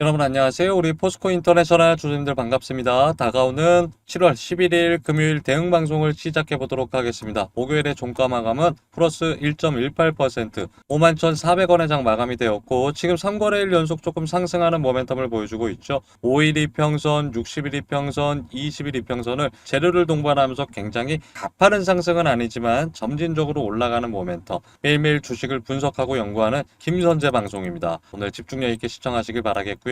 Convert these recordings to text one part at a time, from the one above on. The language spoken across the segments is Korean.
여러분 안녕하세요. 우리 포스코 인터내셔널 주주님들 반갑습니다. 다가오는 7월 11일 금요일 대응 방송을 시작해 보도록 하겠습니다. 목요일에 종가 마감은 플러스 1.18% 51,400원의 장 마감이 되었고 지금 3거래일 연속 조금 상승하는 모멘텀을 보여주고 있죠. 5일 이평선, 60일 이평선, 20일 이평선을 재료를 동반하면서 굉장히 가파른 상승은 아니지만 점진적으로 올라가는 모멘텀 매일매일 주식을 분석하고 연구하는 김선재 방송입니다. 오늘 집중력 있게 시청하시길 바라겠고요.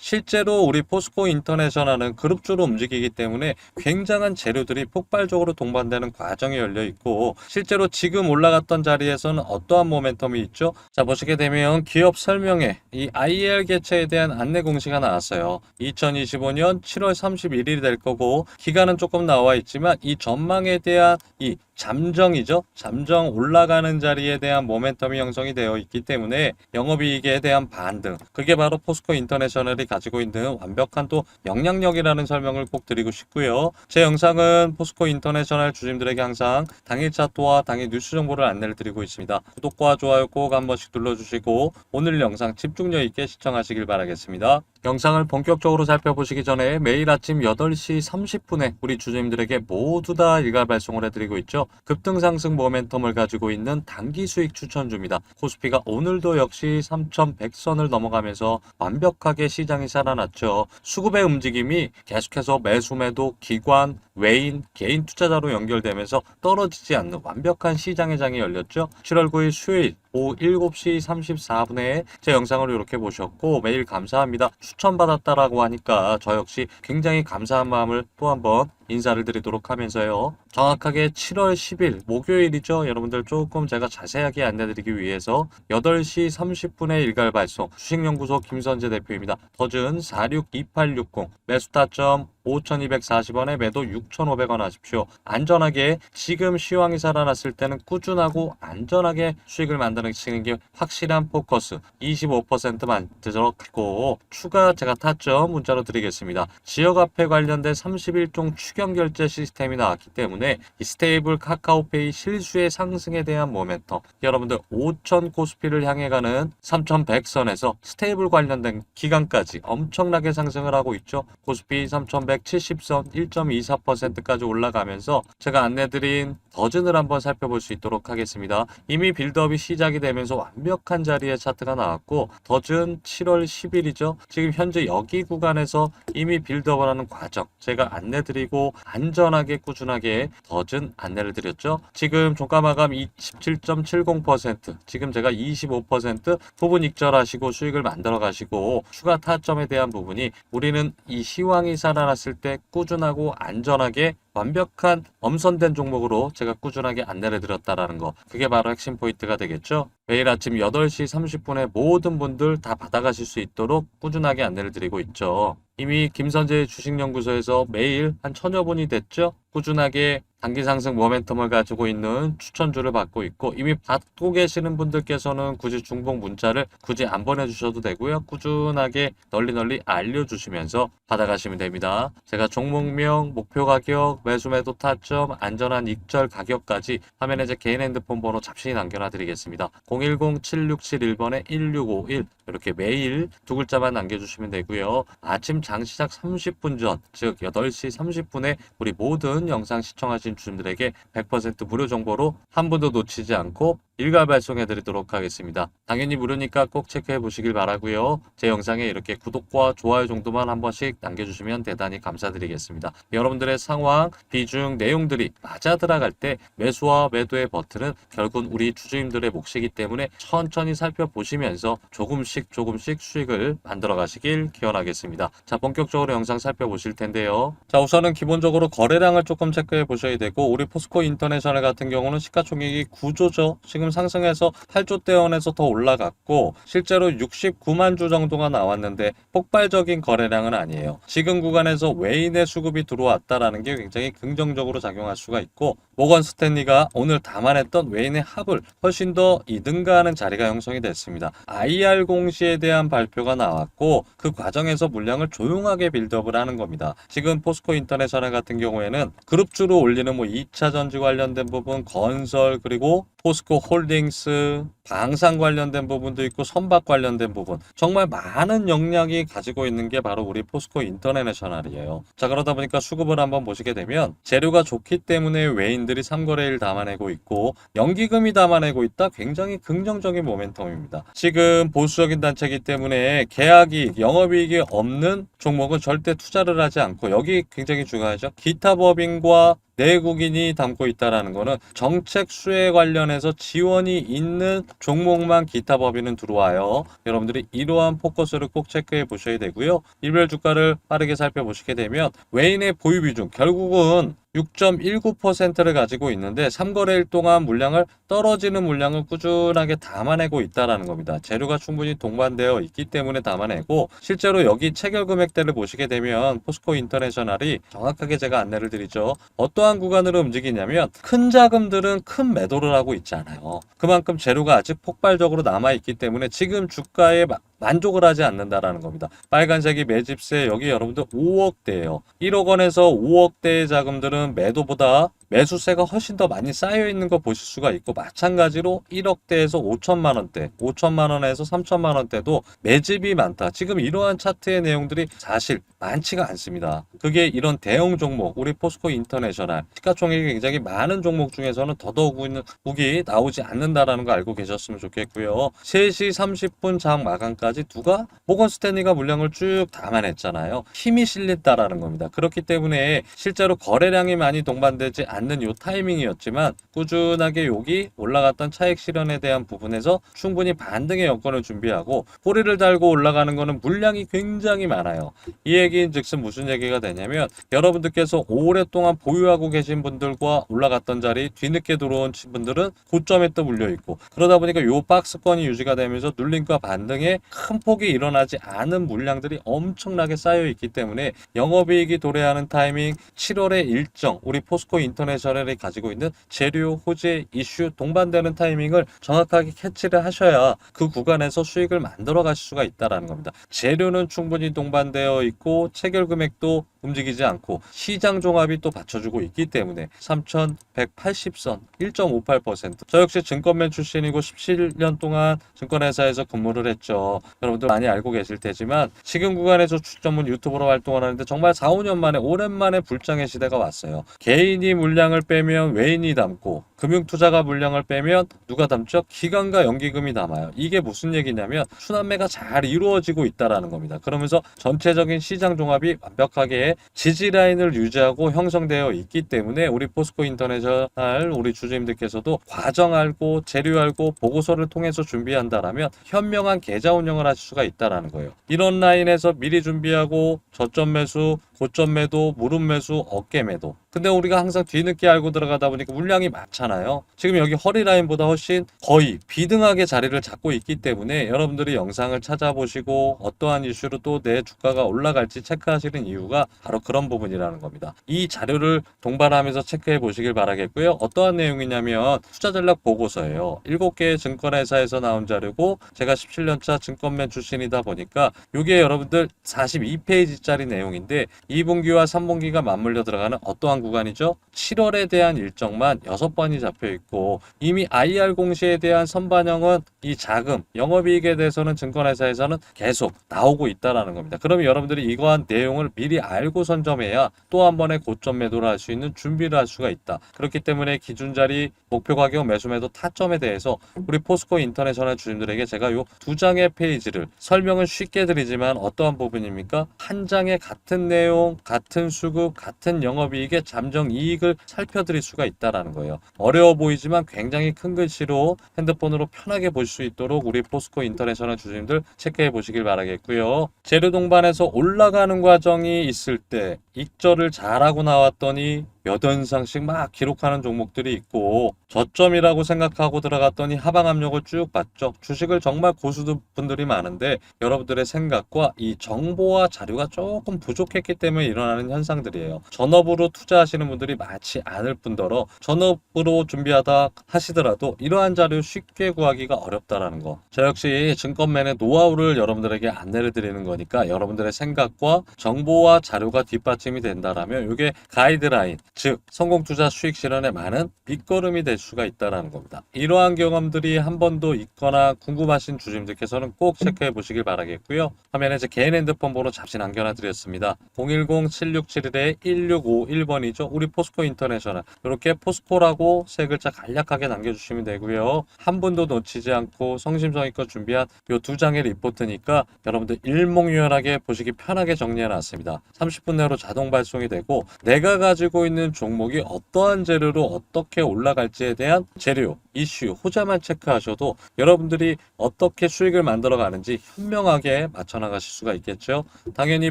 실제로 우리 포스코 인터내셔널은 그룹주로 움직이기 때문에 굉장한 재료들이 폭발적으로 동반되는 과정이 열려 있고 실제로 지금 올라갔던 자리에서는 어떠한 모멘텀이 있죠? 자 보시게 되면 기업 설명회 이 IR 개최에 대한 안내 공시가 나왔어요. 2025년 7월 31일이 될 거고 기간은 조금 나와 있지만 이 전망에 대한 이 잠정이죠. 잠정 올라가는 자리에 대한 모멘텀이 형성이 되어 있기 때문에 영업이익에 대한 반등. 그게 바로 포스코 인터내셔널이 가지고 있는 완벽한 또 영향력이라는 설명을 꼭 드리고 싶고요. 제 영상은 포스코 인터내셔널 주주님들에게 항상 당일 차트와 당일 뉴스 정보를 안내를 드리고 있습니다. 구독과 좋아요 꼭 한 번씩 눌러주시고 오늘 영상 집중력 있게 시청하시길 바라겠습니다. 영상을 본격적으로 살펴보시기 전에 매일 아침 8시 30분에 우리 주주님들에게 모두 다 일괄 발송을 해드리고 있죠. 급등 상승 모멘텀을 가지고 있는 단기 수익 추천주입니다. 코스피가 오늘도 역시 3,100선을 넘어가면서 완벽하게 시장이 살아났죠. 수급의 움직임이 계속해서 매수 매도 기관 외인, 개인 투자자로 연결되면서 떨어지지 않는 완벽한 시장의 장이 열렸죠. 7월 9일 수요일 오후 7시 34분에 제 영상을 이렇게 보셨고 매일 감사합니다. 추천받았다라고 하니까 저 역시 굉장히 감사한 마음을 또 한번 인사를 드리도록 하면서요. 정확하게 7월 10일 목요일이죠. 여러분들 조금 제가 자세하게 안내드리기 위해서 8시 30분에 일괄 발송 주식연구소 김선재 대표입니다. 더즌 462860 매수 타점 5,240원에 매도 6,500원 하십시오. 안전하게 지금 시황이 살아났을 때는 꾸준하고 안전하게 수익을 만드는 게 확실한 포커스 25% 만들었고 추가 제가 타점 문자로 드리겠습니다. 지역 화폐 관련된 31종 추경 결제 시스템이 나왔기 때문에 이 스테이블 카카오페이 실수의 상승에 대한 모멘텀 여러분들 5,000 코스피를 향해 가는 3,100선에서 스테이블 관련된 기간까지 엄청나게 상승을 하고 있죠. 코스피 3,170선 1.24%까지 올라가면서 제가 안내드린 더즌을 한번 살펴볼 수 있도록 하겠습니다. 이미 빌드업이 시작이 되면서 완벽한 자리에 차트가 나왔고 더즌 7월 10일이죠. 지금 현재 여기 구간에서 이미 빌드업을 하는 과정 제가 안내드리고 안전하게 꾸준하게 더즌 안내를 드렸죠. 지금 종가 마감 27.70% 지금 제가 25% 부분 익절하시고 수익을 만들어 가시고 추가 타점에 대한 부분이 우리는 이 시황이 살아났을 때 꾸준하고 안전하게 완벽한 엄선된 종목으로 제가 꾸준하게 안내를 드렸다라는 거 그게 바로 핵심 포인트가 되겠죠. 매일 아침 8시 30분에 모든 분들 다 받아가실 수 있도록 꾸준하게 안내를 드리고 있죠. 이미 김선재 주식연구소에서 매일 한 천여 분이 됐죠. 꾸준하게 단기 상승 모멘텀을 가지고 있는 추천주를 받고 있고 이미 받고 계시는 분들께서는 굳이 중복 문자를 굳이 안 보내주셔도 되고요. 꾸준하게 널리 널리 알려주시면서 받아가시면 됩니다. 제가 종목명, 목표 가격, 매수 매도 타점, 안전한 익절 가격까지 화면에 제 개인 핸드폰 번호 잡신히 남겨놔 드리겠습니다. 010-7671번에 1651 이렇게 매일 두 글자만 남겨주시면 되고요. 아침 장 시작 30분 전, 즉 8시 30분에 우리 모든 영상 시청하 신 주님들에게 100% 무료 정보로 한 분도 놓치지 않고 일괄 발송해 드리도록 하겠습니다. 당연히 무료니까 꼭 체크해 보시길 바라고요. 제 영상에 이렇게 구독과 좋아요 정도만 한 번씩 남겨주시면 대단히 감사드리겠습니다. 여러분들의 상황, 비중, 내용들이 맞아 들어갈 때 매수와 매도의 버튼은 결국은 우리 주주님들의 몫이기 때문에 천천히 살펴보시면서 조금씩 조금씩 수익을 만들어 가시길 기원하겠습니다. 자, 본격적으로 영상 살펴보실 텐데요. 자, 우선은 기본적으로 거래량을 조금 체크해 보셔야 되고 우리 포스코 인터내셔널 같은 경우는 시가총액이 9조죠. 지금 상승해서 8조 대 원에서 더 올라갔고 실제로 69만 주 정도가 나왔는데 폭발적인 거래량은 아니에요. 지금 구간에서 외인의 수급이 들어왔다라는 게 굉장히 긍정적으로 작용할 수가 있고 모건 스탠리가 오늘 담아냈던 외인의 합을 훨씬 더 이등가하는 자리가 형성이 됐습니다. IR 공시에 대한 발표가 나왔고 그 과정에서 물량을 조용하게 빌드업을 하는 겁니다. 지금 포스코 인터내셔널 같은 경우에는 그룹주로 올리는 뭐 2차 전지 관련된 부분, 건설 그리고 포스코 홀딩스 방산 관련된 부분도 있고 선박 관련된 부분 정말 많은 역량이 가지고 있는 게 바로 우리 포스코 인터내셔널이에요. 자 그러다 보니까 수급을 한번 보시게 되면 재료가 좋기 때문에 외인들이 3거래일 담아내고 있고 연기금이 담아내고 있다 굉장히 긍정적인 모멘텀입니다. 지금 보수적인 단체이기 때문에 계약이익, 영업이익이 없는 종목은 절대 투자를 하지 않고 여기 굉장히 중요하죠. 기타 법인과 내국인이 담고 있다라는 거는 정책 수혜 관련해서 지원이 있는 종목만 기타 법인은 들어와요. 여러분들이 이러한 포커스를 꼭 체크해 보셔야 되고요. 일별 주가를 빠르게 살펴보시게 되면 외인의 보유 비중 결국은 6.19%를 가지고 있는데 3거래일 동안 물량을 떨어지는 물량을 꾸준하게 담아내고 있다라는 겁니다. 재료가 충분히 동반되어 있기 때문에 담아내고 실제로 여기 체결 금액대를 보시게 되면 포스코 인터내셔널이 정확하게 제가 안내를 드리죠. 어떠한 구간으로 움직이냐면 큰 자금들은 큰 매도를 하고 있잖아요. 그만큼 재료가 아직 폭발적으로 남아 있기 때문에 지금 주가에 마- 만족을 하지 않는다라는 겁니다. 빨간색이 매집세 여기 여러분들 5억대예요. 1억 원에서 5억대의 자금들은 매도보다 매수세가 훨씬 더 많이 쌓여 있는 거 보실 수가 있고 마찬가지로 1억대에서 5천만 원대, 5천만 원에서 3천만 원대도 매집이 많다. 지금 이러한 차트의 내용들이 사실 많지가 않습니다. 그게 이런 대형 종목, 우리 포스코 인터내셔널 시가총액이 굉장히 많은 종목 중에서는 더더욱이 나오지 않는다라는 거 알고 계셨으면 좋겠고요. 3시 30분 장 마감까지 누가 모건 스탠리가 물량을 쭉 담아냈잖아요. 힘이 실린다라는 겁니다. 그렇기 때문에 실제로 거래량이 많이 동반되지 않는 요 타이밍이었지만 꾸준하게 여기 올라갔던 차익 실현에 대한 부분에서 충분히 반등의 여건을 준비하고 꼬리를 달고 올라가는 거는 물량이 굉장히 많아요. 이 얘기인 즉슨 무슨 얘기가 되냐면 여러분들께서 오랫동안 보유하고 계신 분들과 올라갔던 자리 뒤늦게 들어온 분들은 고점에 또 물려 있고 그러다 보니까 요 박스권이 유지가 되면서 눌림과 반등에 큰 폭이 일어나지 않은 물량들이 엄청나게 쌓여 있기 때문에 영업이익이 도래하는 타이밍 7월의 일정 우리 포스코 인터 내셔널이 가지고 있는 재료 호재 이슈 동반되는 타이밍을 정확하게 캐치를 하셔야 그 구간에서 수익을 만들어 가실 수가 있다라는 겁니다. 재료는 충분히 동반되어 있고 체결 금액도 움직이지 않고 시장 종합이 또 받쳐주고 있기 때문에 3,180선 1.58%저 역시 증권맨 출신이고 17년 동안 증권회사에서 근무를 했죠. 여러분들 많이 알고 계실 테지만 지금 구간에서 출전문 유튜버로 활동을 하는데 정말 4, 5년 만에 오랜만에 불장의 시대가 왔어요. 개인이 물량 을 빼면 외인이 담고 금융투자가 물량을 빼면 누가 담죠? 기관과 연기금이 담아요. 이게 무슨 얘기냐면 순환매가 잘 이루어지고 있다라는 겁니다. 그러면서 전체적인 시장 종합이 완벽하게 지지 라인을 유지하고 형성되어 있기 때문에 우리 포스코 인터내셔널 우리 주주님들께서도 과정 알고 재료 알고 보고서를 통해서 준비한다라면 현명한 계좌 운영을 하실 수가 있다라는 거예요. 이런 라인에서 미리 준비하고 저점 매수, 고점 매도, 무릎 매수, 어깨 매도. 근데 우리가 항상 뒤 늦게 알고 들어가다 보니까 물량이 많잖아요. 지금 여기 허리 라인보다 훨씬 거의 비등하게 자리를 잡고 있기 때문에 여러분들이 영상을 찾아보시고 어떠한 이슈로 또 내 주가가 올라갈지 체크하시는 이유가 바로 그런 부분이라는 겁니다. 이 자료를 동반하면서 체크해 보시길 바라겠고요. 어떠한 내용이냐면 투자 전략 보고서예요. 7개의 증권회사에서 나온 자료고 제가 17년차 증권맨 출신이다 보니까 이게 여러분들 42페이지짜리 내용인데 2분기와 3분기가 맞물려 들어가는 어떠한 구간이죠? 7월에 대한 일정만 6번이 잡혀 있고 이미 IR 공시에 대한 선반영은 이 자금, 영업이익에 대해서는 증권회사에서는 계속 나오고 있다라는 겁니다. 그러면 여러분들이 이러한 내용을 미리 알고 선점해야 또 한 번의 고점 매도를 할 수 있는 준비를 할 수가 있다. 그렇기 때문에 기준 자리, 목표 가격, 매수 매도 타점에 대해서 우리 포스코 인터내셔널 주님들에게 제가 요 두 장의 페이지를 설명은 쉽게 드리지만 어떠한 부분입니까? 한 장의 같은 내용, 같은 수급, 같은 영업이익의 잠정 이익을 살펴드릴 수가 있다라는 거예요. 어려워 보이지만 굉장히 큰 글씨로 핸드폰으로 편하게 보실 수 있도록 우리 포스코 인터내셔널 주주님들 체크해 보시길 바라겠고요. 재료 동반에서 올라가는 과정이 있을 때 익절을 잘하고 나왔더니 몇 원상씩 막 기록하는 종목들이 있고 저점이라고 생각하고 들어갔더니 하방 압력을 쭉 받죠. 주식을 정말 고수분들이 많은데 여러분들의 생각과 이 정보와 자료가 조금 부족했기 때문에 일어나는 현상들이에요. 전업으로 투자하시는 분들이 많지 않을 뿐더러 전업으로 준비하다 하시더라도 이러한 자료 쉽게 구하기가 어렵다라는 거. 저 역시 증권맨의 노하우를 여러분들에게 안내를 드리는 거니까 여러분들의 생각과 정보와 자료가 뒷받침이 된다라면 이게 가이드라인 즉 성공 투자 수익 실현에 많은 밑거름이 될 수가 있다라는 겁니다. 이러한 경험들이 한 번도 있거나 궁금하신 주주님들께서는 꼭 체크해 보시길 바라겠고요. 화면에 제 개인 핸드폰 번호 잠시 남겨놔 드렸습니다. 010-7671-1651번이죠. 우리 포스코 인터내셔널 이렇게 포스코라고 세 글자 간략하게 남겨주시면 되고요. 한 분도 놓치지 않고 성심성의껏 준비한 이 두 장의 리포트니까 여러분들 일목요연하게 보시기 편하게 정리해 놨습니다. 30분 내로 자동 발송이 되고 내가 가지고 있는 종목이 어떠한 재료로 어떻게 올라갈지에 대한 재료, 이슈, 호자만 체크하셔도 여러분들이 어떻게 수익을 만들어 가는지 현명하게 맞춰 나가실 수가 있겠죠. 당연히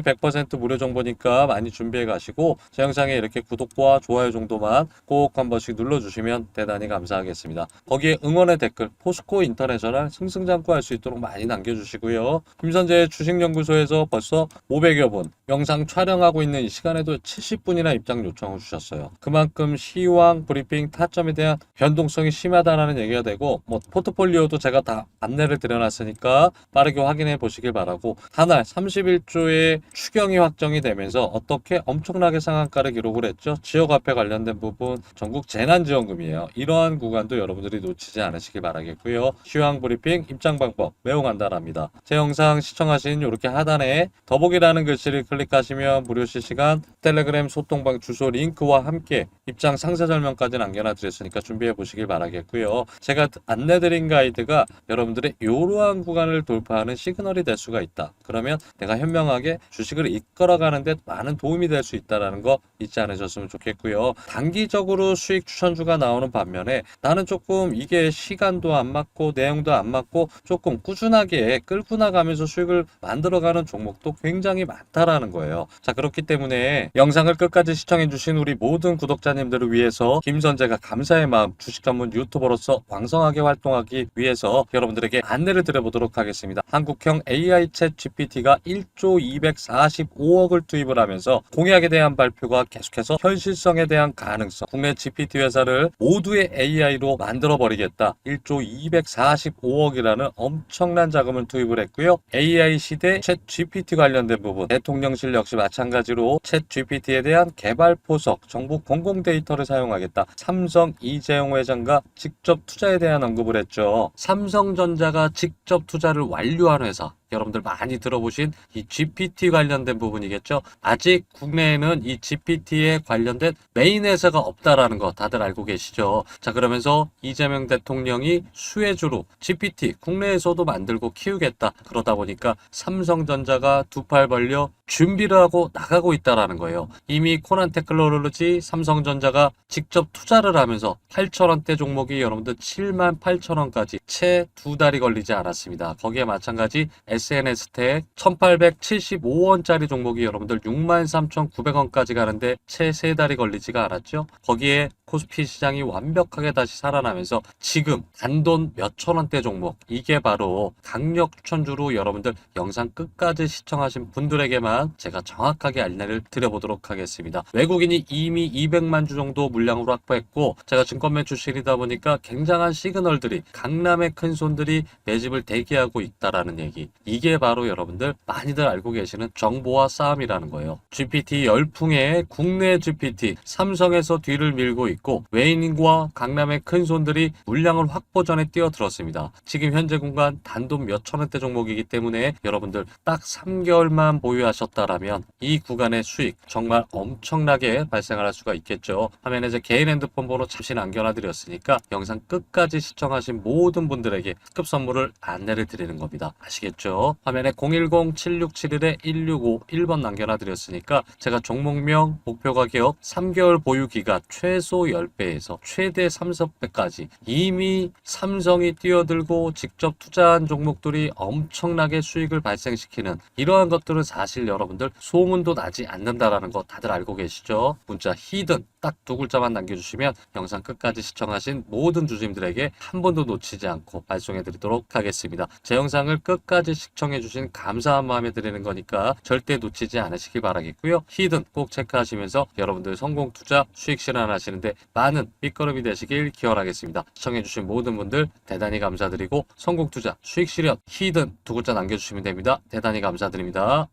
100% 무료 정보니까 많이 준비해 가시고 제 영상에 이렇게 구독과 좋아요 정도만 꼭 한 번씩 눌러 주시면 대단히 감사하겠습니다. 거기에 응원의 댓글 포스코 인터내셔널 승승장구할 수 있도록 많이 남겨 주시고요. 김선재 주식연구소에서 벌써 500여 분 영상 촬영하고 있는 이 시간에도 70분이나 입장 요청을 주셨 어요. 그만큼 시황, 브리핑, 타점에 대한 변동성이 심하다라는 얘기가 되고 뭐 포트폴리오도 제가 다 안내를 드려놨으니까 빠르게 확인해 보시길 바라고 한알 31조의 추경이 확정이 되면서 어떻게 엄청나게 상한가를 기록을 했죠. 지역화폐 관련된 부분 전국 재난지원금이에요. 이러한 구간도 여러분들이 놓치지 않으시길 바라겠고요. 시황 브리핑 입장 방법 매우 간단합니다. 제 영상 시청하신 이렇게 하단에 더보기라는 글씨를 클릭하시면 무료 실시간 텔레그램 소통방 주소 링크와 함께 입장 상세 설명까지 남겨놔 드렸으니까 준비해 보시길 바라겠고요. 제가 안내드린 가이드가 여러분들의 이러한 구간을 돌파하는 시그널이 될 수가 있다. 그러면 내가 현명하게 주식을 이끌어가는데 많은 도움이 될 수 있다라는 거 잊지 않으셨으면 좋겠고요. 단기적으로 수익 추천주가 나오는 반면에 나는 조금 이게 시간도 안 맞고 내용도 안 맞고 조금 꾸준하게 끌고 나가면서 수익을 만들어가는 종목도 굉장히 많다라는 거예요. 자 그렇기 때문에 영상을 끝까지 시청해 주신 우리 모든 구독자님들을 위해서 김선재가 감사의 마음 주식 전문 유튜버로서 왕성하게 활동하기 위해서 여러분들에게 안내를 드려보도록 하겠습니다. 한국형 AI 챗 GPT가 1조 245억을 투입을 하면서 공약에 대한 발표가 계속해서 현실성에 대한 가능성, 국내 GPT 회사를 모두의 AI로 만들어 버리겠다. 1조 245억이라는 엄청난 자금을 투입을 했고요. AI 시대 챗 GPT 관련된 부분, 대통령실 역시 마찬가지로 챗 GPT에 대한 개발 포석, 정부 공공 데이터를 사용하겠다. 삼성 이재용 회장과 직접 투자에 대한 언급을 했죠. 삼성전자가 직접 투자를 완료한 회사. 여러분들 많이 들어보신 이 GPT 관련된 부분이겠죠. 아직 국내에는 이 GPT에 관련된 메인 회사가 없다라는 거 다들 알고 계시죠. 자, 그러면서 이재명 대통령이 수혜주로 GPT 국내에서도 만들고 키우겠다. 그러다 보니까 삼성전자가 두 팔 벌려 준비를 하고 나가고 있다라는 거예요. 이미 코난 테크놀로지 삼성전자가 직접 투자를 하면서 8천원대 종목이 여러분들 7만 8천원까지 채 두 달이 걸리지 않았습니다. 거기에 마찬가지 SNS텍 1875원짜리 종목이 여러분들 63,900원까지 가는데 채 세 달이 걸리지가 않았죠. 거기에 코스피 시장이 완벽하게 다시 살아나면서 지금 단돈 몇천 원대 종목 이게 바로 강력 추천주로 여러분들 영상 끝까지 시청하신 분들에게만 제가 정확하게 안내를 드려보도록 하겠습니다. 외국인이 이미 200만 주 정도 물량으로 확보했고 제가 증권 매출실이다 보니까 굉장한 시그널들이 강남의 큰 손들이 매집을 대기하고 있다라는 얘기 이게 바로 여러분들 많이들 알고 계시는 정보와 싸움이라는 거예요. GPT 열풍에 국내 GPT 삼성에서 뒤를 밀고 있고 외인과 강남의 큰 손들이 물량을 확보 전에 뛰어들었습니다. 지금 현재 공간 단돈 몇천 원대 종목이기 때문에 여러분들 딱 3개월만 보유하셨다라면 이 구간의 수익 정말 엄청나게 발생할 수가 있겠죠. 화면에 제 개인 핸드폰 번호 잠시 남겨놔 드렸으니까 영상 끝까지 시청하신 모든 분들에게 특급 선물을 안내를 드리는 겁니다. 아시겠죠? 화면에 010-7671-1651번 남겨놔 드렸으니까 제가 종목명, 목표 가격, 3개월 보유 기간 최소 10배에서 최대 3, 4배까지 이미 삼성이 뛰어들고 직접 투자한 종목들이 엄청나게 수익을 발생시키는 이러한 것들은 사실 여러분들 소문도 나지 않는다라는 거 다들 알고 계시죠? 문자 히든 딱 두 글자만 남겨주시면 영상 끝까지 시청하신 모든 주주님들에게 한 번도 놓치지 않고 발송해 드리도록 하겠습니다. 제 영상을 끝까지 시청해 주신 감사한 마음에 드리는 거니까 절대 놓치지 않으시길 바라겠고요. 히든 꼭 체크하시면서 여러분들 성공 투자 수익 실현하시는데 많은 밑거름이 되시길 기원하겠습니다. 시청해 주신 모든 분들 대단히 감사드리고 성공 투자 수익 실현 히든 두 글자 남겨주시면 됩니다. 대단히 감사드립니다.